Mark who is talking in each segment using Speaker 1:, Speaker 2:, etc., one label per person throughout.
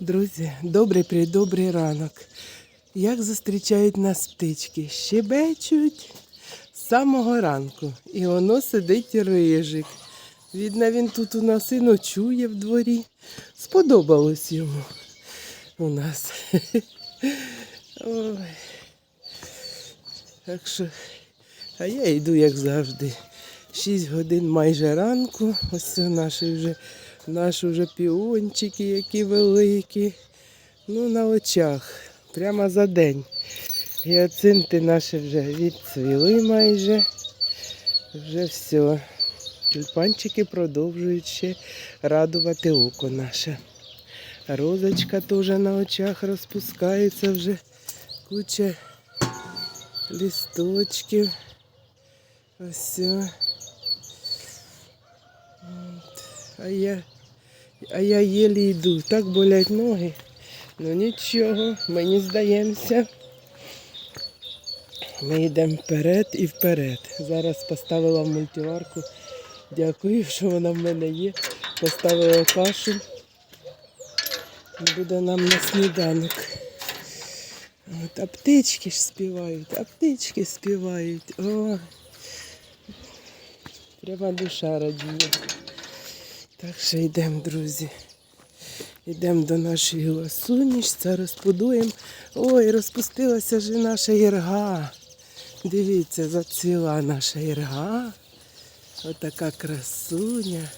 Speaker 1: Друзі, добрий придобрий ранок. Як зустрічають нас птички? Щебечуть з самого ранку. І воно сидить рижик. Видно, він тут у нас і ночує в дворі. Сподобалось йому у нас. Ой. Так що, а я йду, як завжди. 6 годин майже ранку. Ось це наші вже, наші вже піончики, які великі. Ну, на очах. Прямо за день. Гіацинти наші вже відцвіли майже. Вже все. Тюльпанчики продовжують ще радувати око наше. Розочка теж на очах розпускається вже куча листочків. Ось. все. От. А я, а я єлі йду. Так болять ноги. Ну нічого, ми не здаємося. Ми йдемо вперед і вперед. Зараз поставила в мультиварку. Дякую, що вона в мене є. Поставила кашу. Буде нам на сніданок. От, а птички ж співають, а птички співають. О, пряма душа радіє. Так що йдемо, друзі. Йдемо до нашої ласуні, це розпудуємо. Ой, розпустилася вже наша ірга. Дивіться, зацвіла наша ірга. Отака красуня.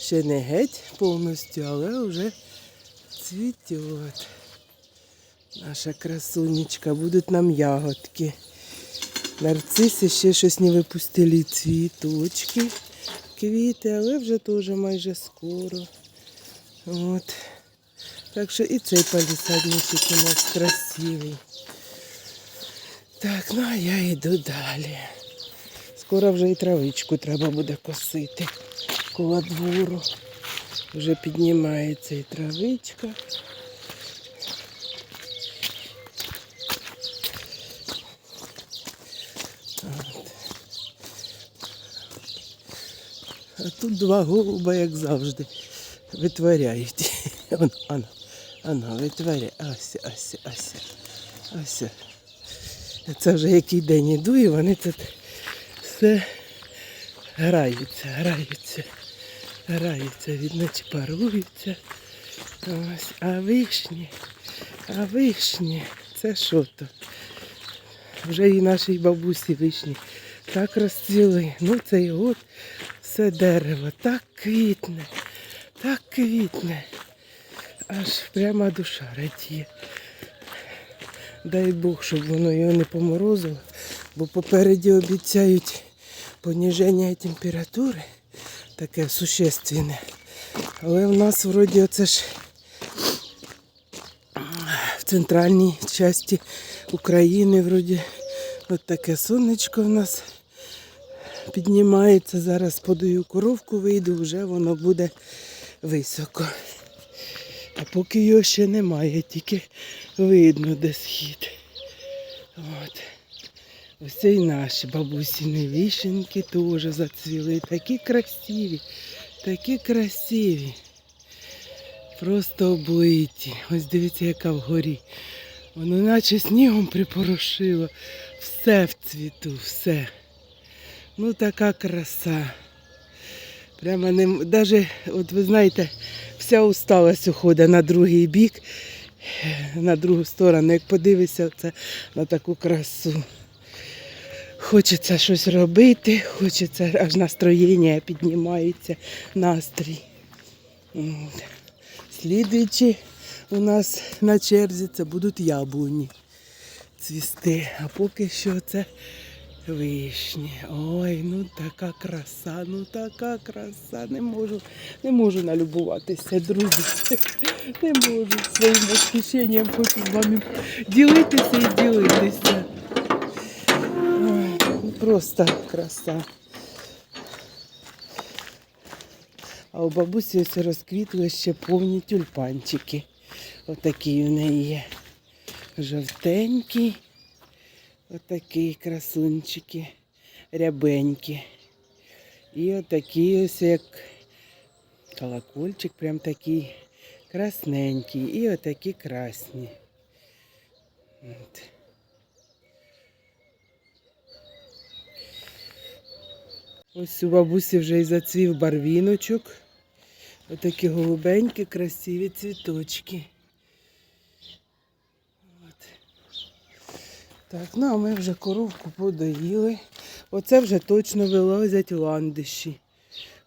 Speaker 1: Ще не геть повністю, але вже цвітет. Наша красунечка, будуть нам ягодки. Нарциси ще щось не випустили цвіточки, квіти, але вже теж майже скоро. От. Так що і цей палісадничок у нас красивий. Так, ну а я йду далі. Скоро вже і травичку треба буде косити коло двору. Вже піднімається і травичка. А тут два голуба, як завжди, витворяють. Ано, ано, ано, витворяє. Ось, ось, ось. Ось. Це вже який день іду, і вони тут все граються, граються, граються, видно, чи паруються. Ось. А вишні, а вишні, це що то? Вже і нашій бабусі вишні так розцвіли. Ну цей год все дерево так квітне, так квітне. Аж прямо душа радіє. Дай Бог, щоб воно його не поморозило, бо попереді обіцяють поніження температури, таке существенне. Але в нас вроді оце ж в центральній часті України вроді от таке сонечко в нас піднімається. Зараз подаю коровку, вийду, вже воно буде високо. А поки його ще немає, тільки видно, де схід. От. Ось і наші бабусіни вішенки теж зацвіли. Такі красиві, такі красиві. Просто облиті. Ось дивіться, яка вгорі. Воно наче снігом припорошило. Все в цвіту, все. Ну така краса. Прямо не даже, от ви знаєте, вся усталость уходить на другий бік, на другу сторону. Як подивишся це на таку красу. Хочеться щось робити, хочеться, аж настроєння піднімається, настрій. От. У нас на черзі це будуть яблуні цвісти. А поки що це вишні. Ой, ну така краса, ну така краса. Не можу, не можу налюбуватися, друзі. Не можу своїм восхищенням хочу з вами ділитися і ділитися. Ой, ну просто краса. А у бабусі ось розквітли ще повні тюльпанчики. Отакі в неї є. Жовтенькі. Отакі красунчики. Рябенькі. І отакі ось як колокольчик, прям такий красненькі і отакі красні. От. Ось у бабусі вже і зацвів барвіночок. Отакі голубенькі, красиві цвіточки. Так, ну а ми вже коровку подоїли. Оце вже точно вилазять ландиші.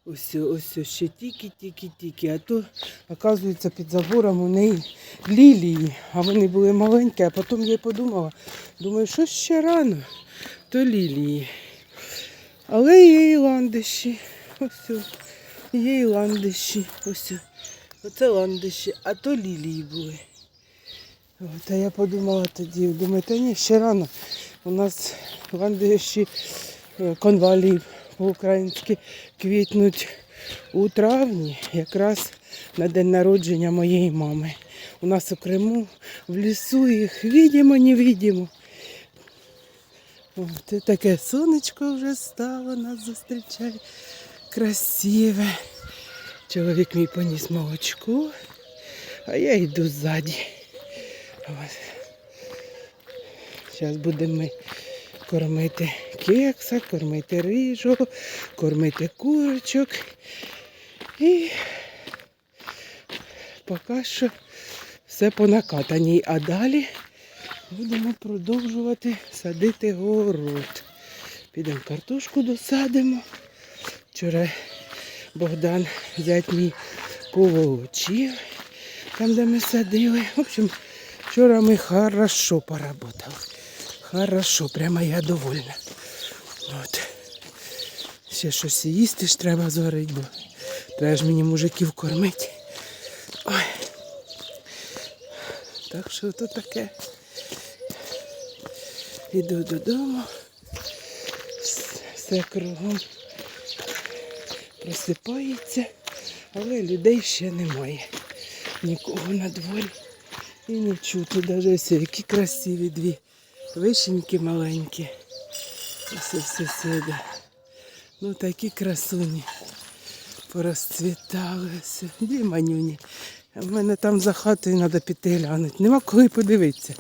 Speaker 1: Ось, ось ось ще тільки-тільки-тільки. А то, оказується, під забором у неї лілії, а вони були маленькі, а потім я й подумала, думаю, що ще рано, то лілії. Але є і ландиші. Ось. о. Є і ландиші. Ось. Оце ландиші, а то лілії були. От, а я подумала тоді, думаю, та ні, ще рано. У нас ландиші е, конвалії по-українськи квітнуть у травні, якраз на день народження моєї мами. У нас у Криму в лісу їх відімо, не відімо. От, таке сонечко вже стало, нас зустрічає. Красиве. Чоловік мій поніс молочко, а я йду ззаді. От. Зараз будемо ми кормити кекса, кормити рижу, кормити курочок. І поки що все по накатаній. А далі будемо продовжувати садити город. Підемо картошку досадимо. Вчора Богдан зять мій поволочив, там, де ми садили. В общем, вчора ми хорошо поработали. Хорошо, прямо я довольна. От. Ще щось їсти ж треба зварити, бо треба ж мені мужиків кормити. Ой. Так що то таке. Іду додому. Все кругом просипається, але людей ще немає. Нікого на дворі. І не чути навіть які красиві дві вишеньки маленькі. Ось сюди. Ну такі красуні. Порозцвітали все. Де манюні? В мене там за хатою треба піти глянути. Нема коли подивитися.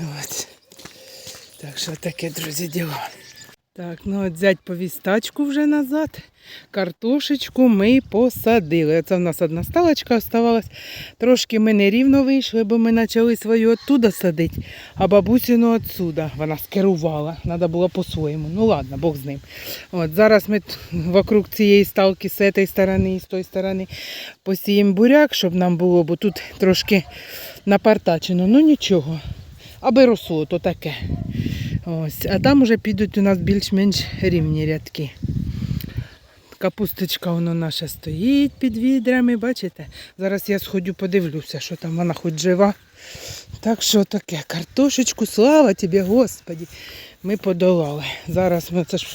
Speaker 1: От. Так що таке, друзі, діло. Так, ну от зять повіз тачку вже назад. Картошечку ми посадили. Це в нас одна сталочка оставалась. Трошки ми не рівно вийшли, бо ми почали свою оттуда садити, а бабусину отсюда. Вона скерувала. Треба було по-своєму. Ну ладно, Бог з ним. От, зараз ми вокруг цієї сталки з цієї сторони і з тої сторони посіємо буряк, щоб нам було, бо тут трошки напартачено. Ну нічого. Аби росло, то таке. Ось. А там уже підуть у нас більш-менш рівні рядки. Капусточка воно наша стоїть під відрами, бачите? Зараз я сходю, подивлюся, що там вона хоч жива. Так що таке, картошечку, слава тобі, Господі, ми подолали. Зараз ми це ж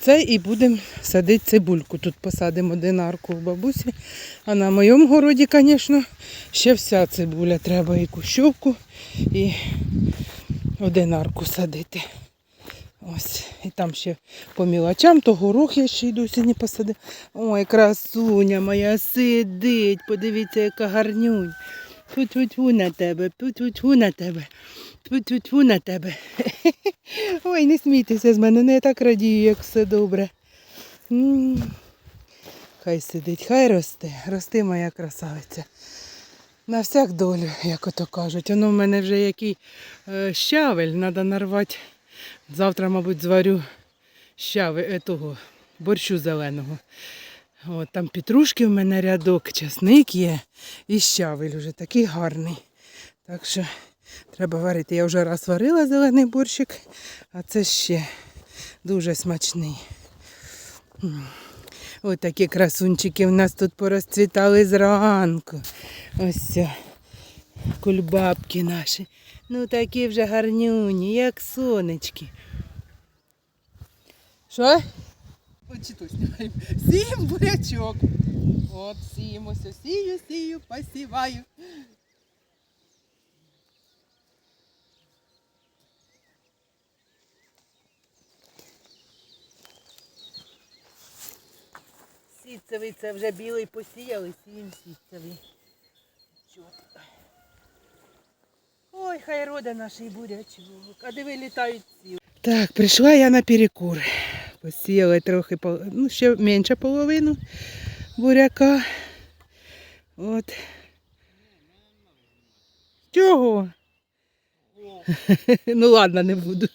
Speaker 1: це і будемо садити цибульку. Тут посадимо динарку в бабусі. А на моєму городі, звісно, ще вся цибуля. Треба і кущовку, і одинарку садити. Ось, і там ще по мілочам, то горох я ще й досі не посадив. Ой, красуня моя сидить, подивіться, яка гарнюнь. Тьфу-тьфу-тьфу на тебе, тьфу-тьфу-тьфу на тебе, тьфу-тьфу-тьфу на тебе. Ой, не смійтеся з мене, не так радію, як все добре. Хай сидить, хай росте, рости моя красавиця. На всяк долю, як ото кажуть. Воно в мене вже який е, щавель, треба нарвати. Завтра, мабуть, зварю щавель, того, борщу зеленого. От, там петрушки в мене рядок, часник є і щавель вже такий гарний. Так що треба варити. Я вже раз варила зелений борщик, а це ще дуже смачний. М. Ось такі красунчики в нас тут порозцвітали зранку. Ось. Кульбабки наші. Ну такі вже гарнюні, як сонечки. Що? Знімаємо. Сіємо бурячок. От сіємося, сію, сію, посіваю. Сітцевий це вже білий посіяли, сіємо сітцевий. Ой, хай роде наш і бурячок, а диви літають ці. Так, прийшла я на перекур. Посіяла трохи, ну, ще менше половину буряка. От. Чого? Ну ладно, не буду.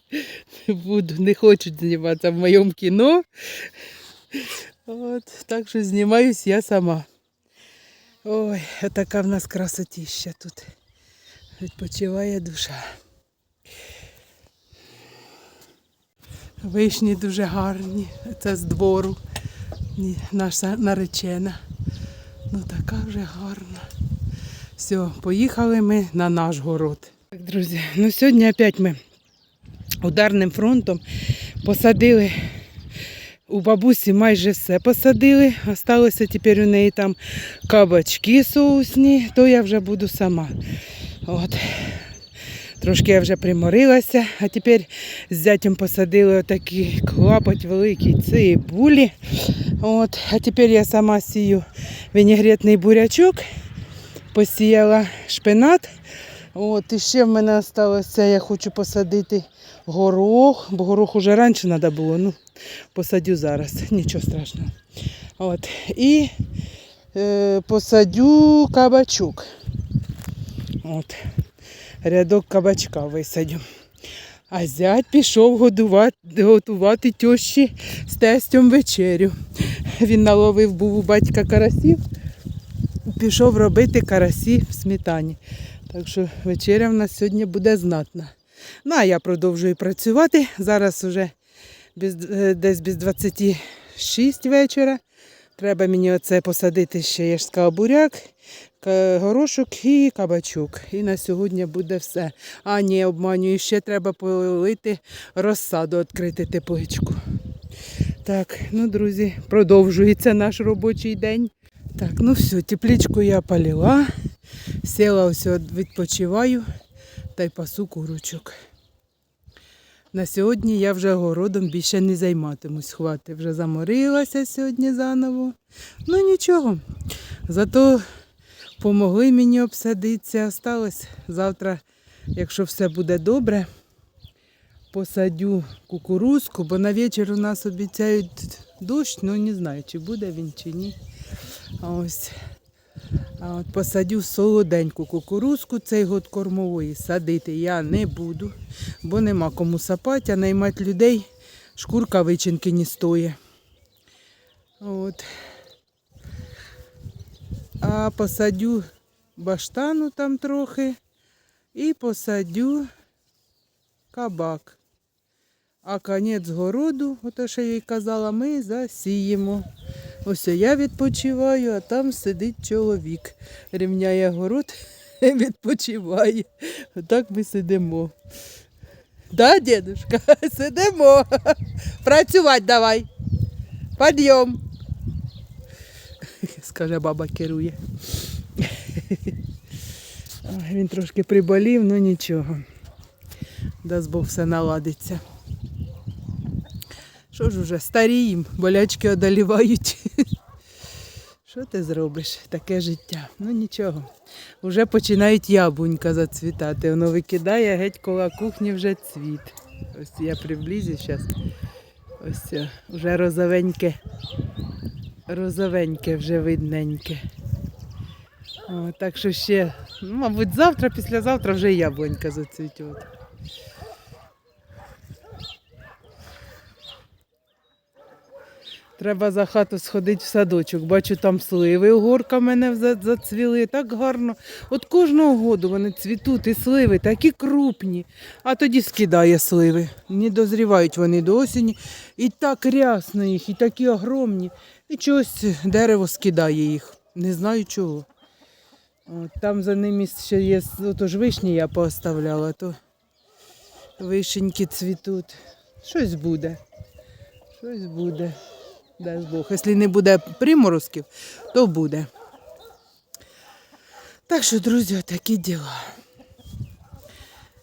Speaker 1: Не буду. Не хочуть зніматися в моєму кіно. От, так що знімаюсь я сама. Ой, така в нас красотіща тут. Відпочиває душа. Вишні дуже гарні. Це з двору. Наша наречена. Ну така вже гарна. Все, поїхали ми на наш город. Так, друзі, ну сьогодні опять ми ударним фронтом посадили у бабусі майже все посадили. Осталося тепер у неї там кабачки соусні, то я вже буду сама. От. Трошки я вже приморилася, а тепер з зятям посадили отакі клапоть великі цибулі. От. А тепер я сама сію вінігретний бурячок, посіяла шпинат. От, і ще в мене залишилося, я хочу посадити горох, бо горох уже раніше треба було. Ну, посадю зараз, нічого страшного. От. І е, посадю кабачок. От. Рядок кабачка висадю. А зять пішов годувати, готувати тещі з тестем вечерю. Він наловив був у батька карасів, пішов робити карасі в сметані. Так що вечеря в нас сьогодні буде знатна. Ну, а я продовжую працювати. Зараз вже е, десь без 26 вечора. Треба мені оце посадити ще, я ж сказала, буряк, горошок і кабачок. І на сьогодні буде все. А ні, обманюю, ще треба полити розсаду, відкрити тепличку. Так, ну, друзі, продовжується наш робочий день. Так, ну все, тепличку я полила, сіла ось відпочиваю та й пасу курочок. На сьогодні я вже городом більше не займатимусь. Хвати вже заморилася сьогодні заново. Ну нічого. Зато помогли мені обсадитися. Осталось завтра, якщо все буде добре, посадю кукурузку, бо на вечір у нас обіцяють дощ, ну не знаю, чи буде він, чи ні. Ось. Посадю солоденьку кукурузку, цей год кормової садити я не буду, бо нема кому сапати, а наймати людей шкурка вичинки не стоїть. От. А посадю баштану там трохи і посадю кабак. А конець городу, ото що я їй казала, ми засіємо. Ось я відпочиваю, а там сидить чоловік. Рівняє город відпочиває. Отак ми сидимо. Да, дедушка, сидимо. Працювати давай. Підйом. Скаже, баба керує. Він трошки приболів, ну нічого. Дасть Бог все наладиться. Що ж уже, старіємо, болячки одолівають. Що ти зробиш? Таке життя. Ну нічого. Уже починають яблунька зацвітати. Воно викидає геть коло кухні вже цвіт. Ось я приблизю зараз. Ось вже розовеньке. Розовеньке вже видненьке. О, так що ще, ну, мабуть, завтра, післязавтра вже яблунька зацвітуть. Треба за хату сходити в садочок. Бачу, там сливи угорка в мене зацвіли. Так гарно. От кожного году вони цвітуть і сливи такі крупні. А тоді скидає сливи. Не дозрівають вони до осені. І так рясно їх, і такі огромні. І чогось дерево скидає їх. Не знаю чого. От, там за ними ще є отож вишні я поставляла, то вишеньки цвітуть. Щось буде. Щось буде. Дасть Бог. Якщо не буде приморозків, то буде. Так що, друзі, такі діла.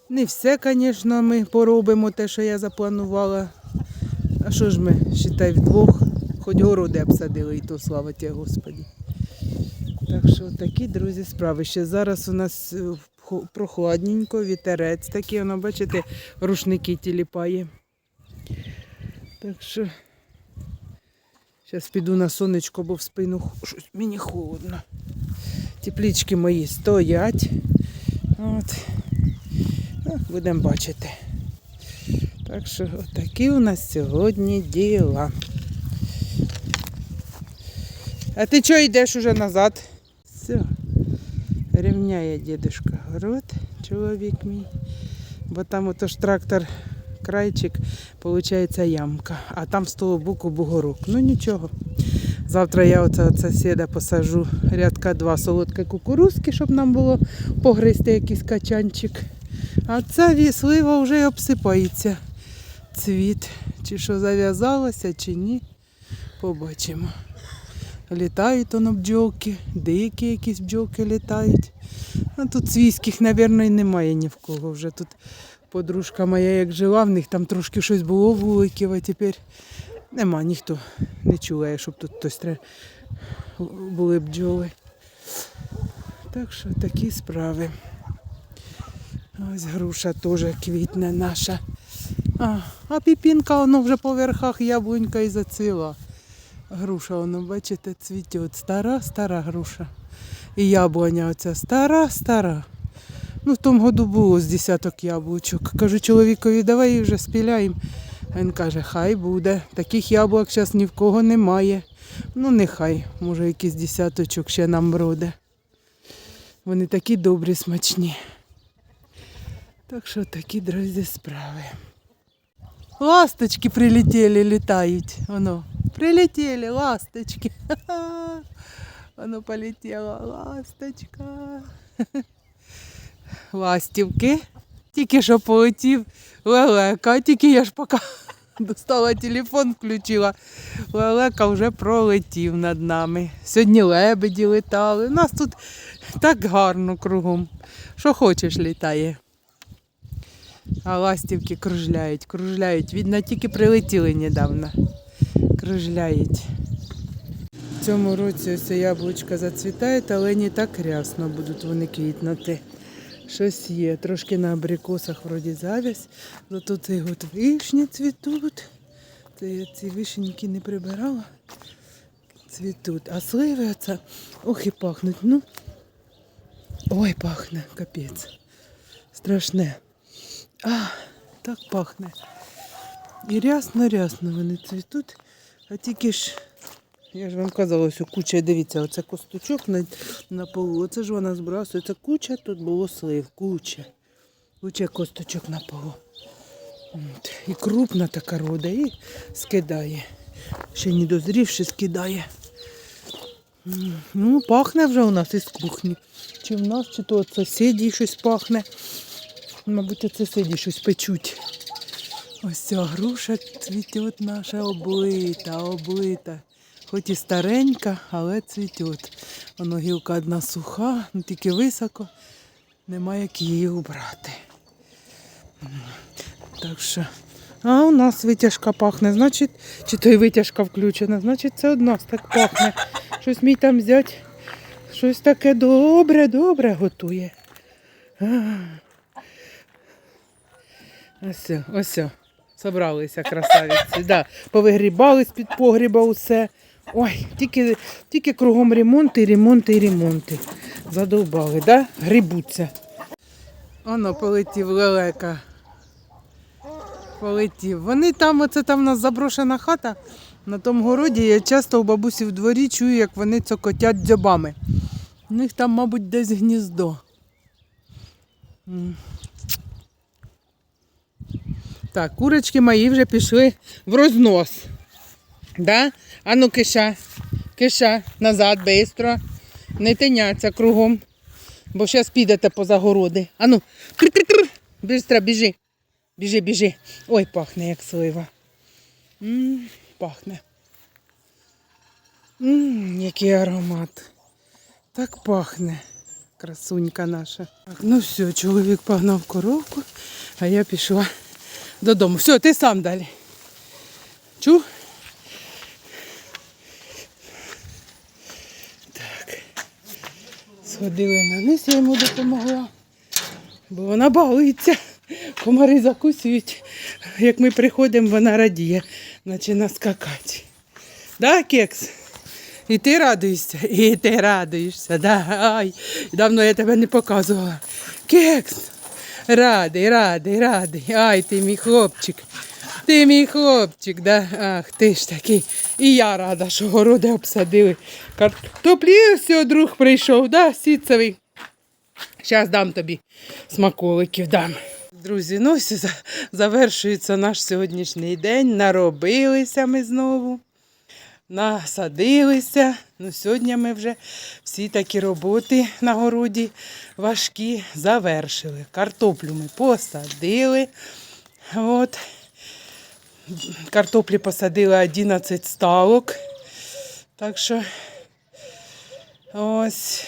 Speaker 1: Не все, звісно, ми поробимо те, що я запланувала. А що ж ми, считай, вдвох, хоч городи обсадили, і то слава тебе, Господі. Так що такі, друзі, справи. Ще зараз у нас е, прохладненько, вітерець такий, воно, бачите, рушники тіліпає. Так що зараз піду на сонечко, бо в спину щось мені холодно. Теплічки мої стоять. От. Ну, Будемо бачити. Так що такі у нас сьогодні діла. А ти чого йдеш уже назад? Все. Рівняє дідушка город, чоловік мій. Бо там ото ж трактор крайчик, виходить ямка, а там з того боку бугорок. Ну нічого. Завтра я оце сусіда посажу рядка два солодкі кукурузки, щоб нам було погризти якийсь качанчик. А ця ві- слива вже обсипається. Цвіт. Чи що зав'язалося, чи ні. Побачимо. Літають воно бджолки, деякі якісь бджолки літають. А тут свійських, мабуть, немає ні в кого. Вже тут подружка моя як жила, в них там трошки щось було вуликів, а тепер нема, ніхто не чує, щоб тут хтось тре- були бджоли. Так що такі справи. Ось груша теж квітне наша. А, а піпінка воно вже по верхах яблунька і зацвіла. Груша, воно, бачите, цвіте. Стара, стара груша. І яблуня оця стара, стара. Ну, в тому году було з десяток яблучок. Кажу чоловікові, давай їх вже спіляємо. Він каже, хай буде. Таких яблук зараз ні в кого немає. Ну, нехай, може, якийсь десяточок ще нам броде. Вони такі добрі, смачні. Так що такі, друзі, справи. Ласточки прилетіли, літають. Воно. Прилетіли ласточки. Воно полетіла ласточка. Ластівки. Тільки що полетів лелека, тільки я ж поки достала телефон, включила. Лелека вже пролетів над нами. Сьогодні лебеді летали. У нас тут так гарно кругом. Що хочеш літає. А ластівки кружляють, кружляють. Видно, тільки прилетіли недавно. Кружляють. В цьому році ось яблучка зацвітають, але не так рясно будуть вони квітнути. Щось є. Трошки на абрикосах вроді завязь. Зато цей от вишні цвітуть. Це я ці вишеньки не прибирала. Цвітуть. А сливи оце, ох і пахнуть. Ну. Ой, пахне, капець. Страшне. А, так пахне. І рясно-рясно вони цвітуть, а тільки ж, я ж вам казала, ось куча, дивіться, оце косточок на, на полу. Оце ж вона збрасує. Це куча, тут було слив, куча. Куча косточок на полу. І крупна така рода, і скидає. Ще не дозрівши, скидає. Ну, пахне вже у нас із кухні. Чи в нас, чи то від сусідів щось пахне. Мабуть, от сусіді щось печуть. Ось ця груша цвіте наша облита, облита. Хоч і старенька, але цвіте. Воно гілка одна суха, ну тільки високо, нема як її убрати. Так що. А у нас витяжка пахне, значить, чи то й витяжка включена, значить це од нас так пахне. Щось мій там взять, щось таке добре, добре готує. А. Ось, ось, собралися красавиці. Да. Повигрібали з-під погріба усе. Ой, тільки, тільки кругом ремонти, ремонти і ремонти. Задовбали, да? Грибуться. Оно полетів лелека. Полетів. Вони там, оце там у нас заброшена хата. На тому городі я часто у бабусі в дворі чую, як вони цокотять дзьобами. У них там, мабуть, десь гніздо. Так, курочки мої вже пішли в рознос. Да? А ну киша, киша, назад, швидко. Не тиняться кругом. Бо зараз підете по загороди. А ну. Бистро, біжи. Біжи, біжи. Ой, пахне, як слива. м пахне. м який аромат. Так пахне. Красунька наша. Так, ну все, чоловік погнав коровку, а я пішла додому. Все, ти сам далі. Чув? Сходили на низ, я йому допомогла. Бо вона балується. Комари закусують. Як ми приходимо, вона радіє, починає скакати. Да, кекс? І ти радуєшся, і ти радуєшся, да? Ай, давно я тебе не показувала. Кекс, радий, радий, радий. Ай, ти мій хлопчик. Ти мій хлопчик, да? Ах, ти ж такий. І я рада, що городи обсадили. Картоплі друг прийшов, да, сітцевий. Зараз дам тобі смаколиків дам. Друзі, ну ось завершується наш сьогоднішній день. Наробилися ми знову, насадилися. Ну, сьогодні ми вже всі такі роботи на городі важкі завершили. Картоплю ми посадили. От. Картоплі посадили 11 сталок. Так що ось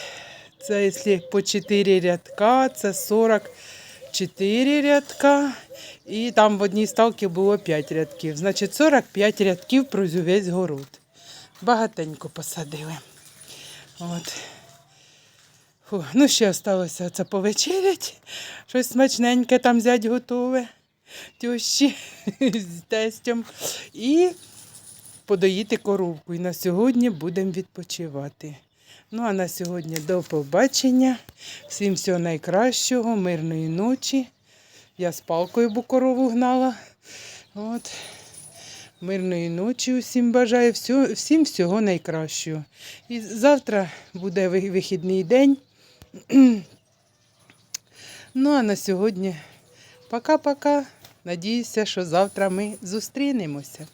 Speaker 1: це якщо по 4 рядка, це 44 рядка. І там в одній ставці було 5 рядків. Значить, 45 рядків про город. Багатенько посадили. От. Фу. Ну, ще залишилося це повечерять. Щось смачненьке там взять готове. Тещі з тестем. І подоїти коровку. І на сьогодні будемо відпочивати. Ну а на сьогодні до побачення. Всім всього найкращого, мирної ночі. Я з палкою бо корову гнала. От. Мирної ночі усім бажаю, всім всього найкращого. І завтра буде вихідний день. ну а на сьогодні пока-пока. Надіюся, що завтра ми зустрінемося.